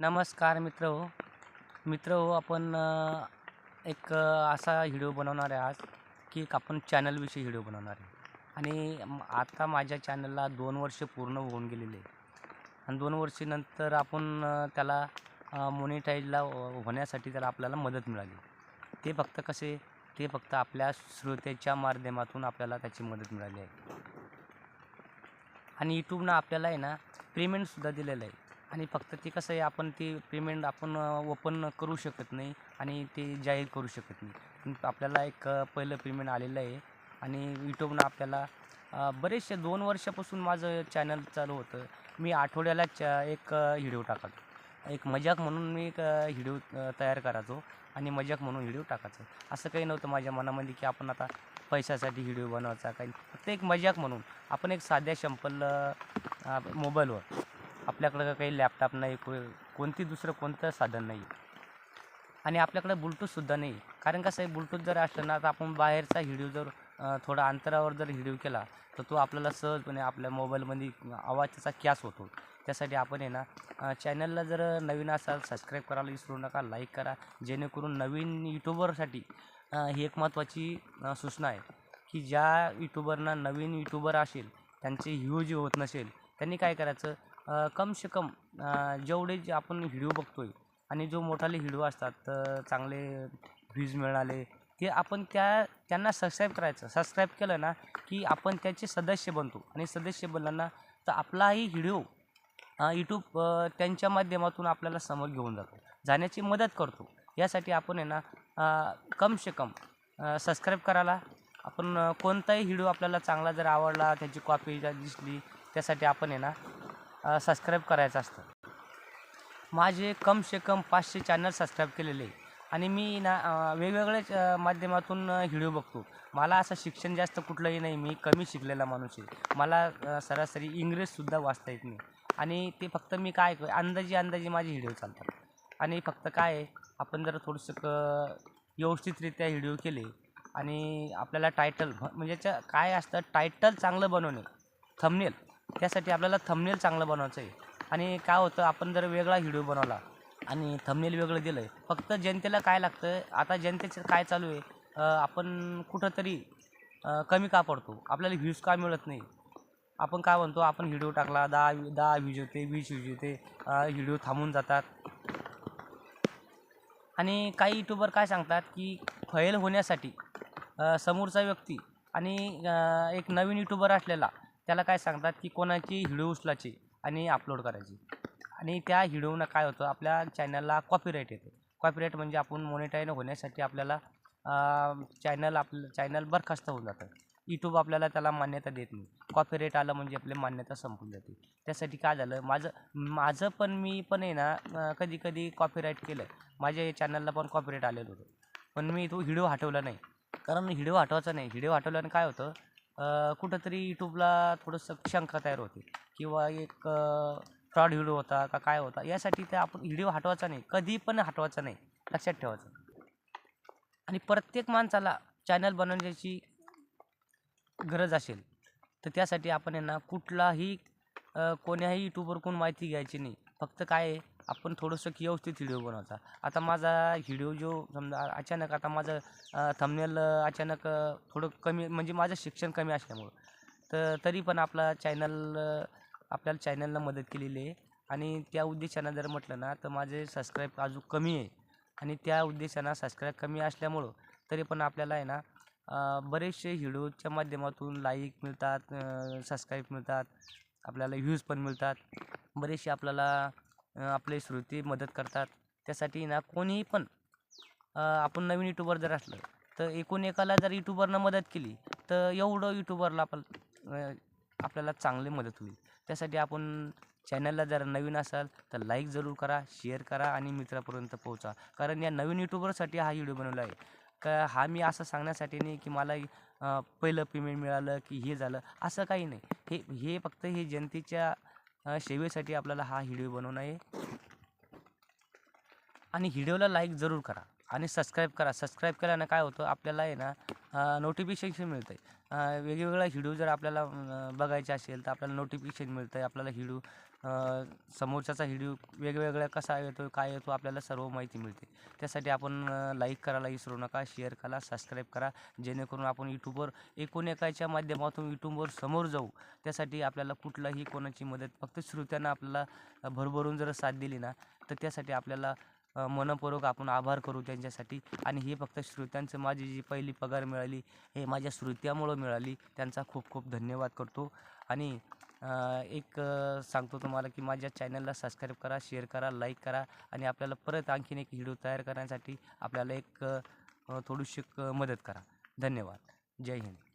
नमस्कार मित्र हो. मित्र हो आपण एक असा व्हिडिओ बनवणार आहे आज की एक आपण चॅनलविषयी व्हिडिओ बनवणार आहे. आणि आता माझ्या चॅनलला दोन वर्ष पूर्ण होऊन गेलेले आहे. आणि दोन वर्षानंतर आपण त्याला मोनिटाईजला हो, होण्यासाठी त्याला आपल्याला मदत मिळाली. ते फक्त कसे ते फक्त आपल्या श्रोत्याच्या माध्यमातून आपल्याला त्याची मदत मिळाली आहे. आणि यूट्यूबनं आपल्याला आहे ना पेमेंटसुद्धा दिलेलं आहे. आणि फक्त ते कसं आहे आपण ते पेमेंट आपण ओपन करू शकत नाही आणि ते जाहीर करू शकत नाही. आपल्याला एक पहिलं पेमेंट आलेलं आहे आणि यूट्यूबनं आपल्याला बरेचसे दोन वर्षापासून माझं चॅनल चालू होतं. मी आठवड्याला च एक व्हिडिओ टाकायचो. एक मजाक म्हणून मी एक व्हिडिओ तयार करायचो आणि मजाक म्हणून व्हिडिओ टाकायचो. असं काही नव्हतं माझ्या मनामध्ये की आपण आता पैशासाठी व्हिडिओ बनवायचा काही. फक्त एक मजाक म्हणून. आपण एक साध्या शंपल मोबाईलवर आपल्याकडं काही लॅपटॉप नाही को कोणती दुसरं कोणतं साधन नाही. आणि आपल्याकडं ब्लूटूथसुद्धा नाही. कारण कसं आहे ब्लूटूथ जर असलं ना तर आपण बाहेरचा व्हिडिओ जर थोडा अंतरावर जर व्हिडिओ केला तर तो आपल्याला सहजपणे आपल्या मोबाईलमध्ये आवाज त्याचा कॅस होतो. त्यासाठी आपण आहे ना चॅनलला जर नवीन असाल सबस्क्राईब करायला विसरू नका लाईक करा. जेणेकरून नवीन यूट्यूबरसाठी ही एक महत्त्वाची सूचना आहे. की ज्या यूट्यूबरना नवीन यूट्यूबर असेल त्यांचे ह्यूज होत नसेल त्यांनी काय करायचं? कम से कम जेवढे जे आपण व्हिडिओ आहे आणि जो मोठाले व्हिडिओ असतात तर चांगले व्ह्यूज मिळाले ते आपण त्या त्यांना सबस्क्राईब करायचं. सबस्क्राईब केलं ना की आपण त्याचे सदस्य बनतो. आणि सदस्य बनला ना तर आपलाही व्हिडिओ यूट्यूब त्यांच्या माध्यमातून आपल्याला समोर घेऊन जातो. जाण्याची मदत करतो. यासाठी आपण आहे ना कम से कम सबस्क्राईब करायला. आपण कोणताही व्हिडिओ आपल्याला चांगला जर आवडला त्याची कॉपी जर दिसली त्यासाठी आपण आहे ना सबस्क्राईब करायचं असतं. माझे कम से कम पाचशे चॅनल सबस्क्राईब केलेले आहे. आणि मी ना वेगवेगळ्या वेगवेगळ्याच माध्यमातून व्हिडिओ बघतो. मला असं शिक्षण जास्त कुठलंही नाही. मी कमी शिकलेला माणूस आहे. मला सरासरी इंग्रजसुद्धा वाचता येत नाही. आणि ते फक्त मी काय अंदाजे अंदाजे माझे व्हिडिओ चालतात. आणि फक्त काय आहे आपण जर थोडंसं क व्यवस्थितरित्या व्हिडिओ केले. आणि आपल्याला टायटल म्हणजे काय असतं टायटल चांगलं बनवणे. थंबनेल त्यासाठी आपल्याला थंबनेल चांगलं बनवायचं आहे आणि काय होतं आपण जर वेगळा व्हिडिओ बनवला आणि थंबनेल वेगळं दिलं आहे फक्त जनतेला काय लागतं आता जनतेचं काय चालू आहे आपण कुठंतरी कमी का पडतो? आपल्याला व्ह्यूज का मिळत नाही? आपण काय म्हणतो आपण व्हिडिओ टाकला दहा दहा व्ह्यूज होते वीस व्ह्यूज होते व्हिडिओ थांबून जातात. आणि काही यूट्यूबर काय सांगतात की फैल होण्यासाठी समोरचा व्यक्ती आणि एक नवीन यूट्यूबर असलेला त्याला काय सांगतात की कोणाची व्हिडिओ उचलायची आणि अपलोड करायची. आणि त्या व्हिडिओनं काय होतं आपल्या चॅनलला कॉपीराईट येते. कॉपीराईट म्हणजे आपण मोनिटाईन होण्यासाठी आपल्याला चॅनल आपलं चॅनल बरखास्त होऊन जातं. यूट्यूब आपल्याला त्याला मान्यता देत नाही. कॉपीराईट आलं म्हणजे आपली मान्यता संपून जाते. त्यासाठी काय झालं माझं माझं पण मी पण आहे ना कधी कधी कॉपीराईट केलं. माझ्या चॅनलला पण कॉपीराईट आलेलं होतं. पण मी तो व्हिडिओ हटवला नाही. कारण व्हिडिओ हटवायचा नाही. व्हिडिओ हटवल्यानं काय होतं कुठंतरी यूट्यूबला थोडंसं शंका तयार होते किंवा एक फ्रॉड व्हिडिओ होता का काय होता यासाठी ते आपण व्हिडिओ हटवायचा नाही. कधी पण हटवायचा नाही. लक्षात ठेवायचं. आणि प्रत्येक माणसाला चॅनल बनवण्याची गरज असेल तर त्यासाठी आपण यांना कुठलाही कोण्याही यूट्यूबवर कोण माहिती घ्यायची नाही. फक्त काय आहे आपण थोडंसं व्यवस्थित व्हिडिओ बनवता. आता माझा व्हिडिओ जो समजा अचानक आता माझं थंबनेल अचानक थोडं कमी म्हणजे माझं शिक्षण कमी असल्यामुळं. तर तरी पण आपला चॅनल आपल्याला चॅनलला मदत केलेली आहे. आणि त्या उद्देशानं जर म्हटलं ना तर माझे सबस्क्राईब अजून कमी आहे. आणि त्या उद्देशानं सबस्क्राईब कमी असल्यामुळं तरी पण आपल्याला आहे ना बरेचसे व्हिडिओच्या माध्यमातून लाईक मिळतात सबस्क्राईब मिळतात आपल्याला व्ह्यूज पण मिळतात. बरेचसे आपल्याला आपले श्रोते मदत करतात. त्यासाठी ना कोणीही पण आपण नवीन यूट्यूबर जर असलं तर एकूण एकाला जर यूट्यूबरनं मदत केली तर एवढं यूट्यूबरला आपण आपल्याला चांगली मदत होईल. त्यासाठी आपण चॅनलला जर नवीन असाल तर लाईक जरूर करा शेअर करा आणि मित्रापर्यंत पोहोचा. कारण या नवीन यूट्यूबरसाठी हा व्हिडिओ बनवला आहे. का हा मी असं सांगण्यासाठी नाही की मला पहिलं पेमेंट मिळालं की हे झालं असं काही नाही. हे हे फक्त हे जनतेच्या शेवेसाठी आपल्याला हा व्हिडिओ बनवणं आहे. आणि व्हिडिओला लाईक जरूर करा. आणि सबस्क्राईब करा. सबस्क्राईब केल्यानं काय होतं? आपल्याला आहे ना नोटिफिकेशन मिळतं आहे वेगवेगळा हिडू जर आपल्याला बघायचा बघायचे असेल तर आपल्याला नोटिफिकेशन मिळतं आहे आपल्याला हिडू समोरच्याचा हिडू वेगवेगळ्या कसा येतो काय येतो आपल्याला सर्व माहिती मिळते. त्यासाठी आपण लाईक करायला विसरू नका शेअर करा सबस्क्राईब करा. जेणेकरून आपण यूट्यूबवर एकूण एकाच्या माध्यमातून यूट्यूबवर समोर जाऊ. त्यासाठी आपल्याला कुठलाही कोणाची मदत फक्त श्रोत्यांना आपल्याला भरभरून जर साथ दिली ना तर त्यासाठी आपल्याला मनपूर्वक आपण आभार करू त्यांच्यासाठी. आणि हे फक्त श्रोत्यांचं माझी जी पहिली पगार मिळाली हे माझ्या श्रोत्यामुळं मिळाली. त्यांचा खूप खूप धन्यवाद करतो. आणि एक सांगतो तुम्हाला की माझ्या चॅनलला सबस्क्राईब करा शेअर करा लाईक करा. आणि आपल्याला परत आणखीन एक व्हिडिओ तयार करण्यासाठी आपल्याला एक थोडीशी मदत करा. धन्यवाद. जय हिंद.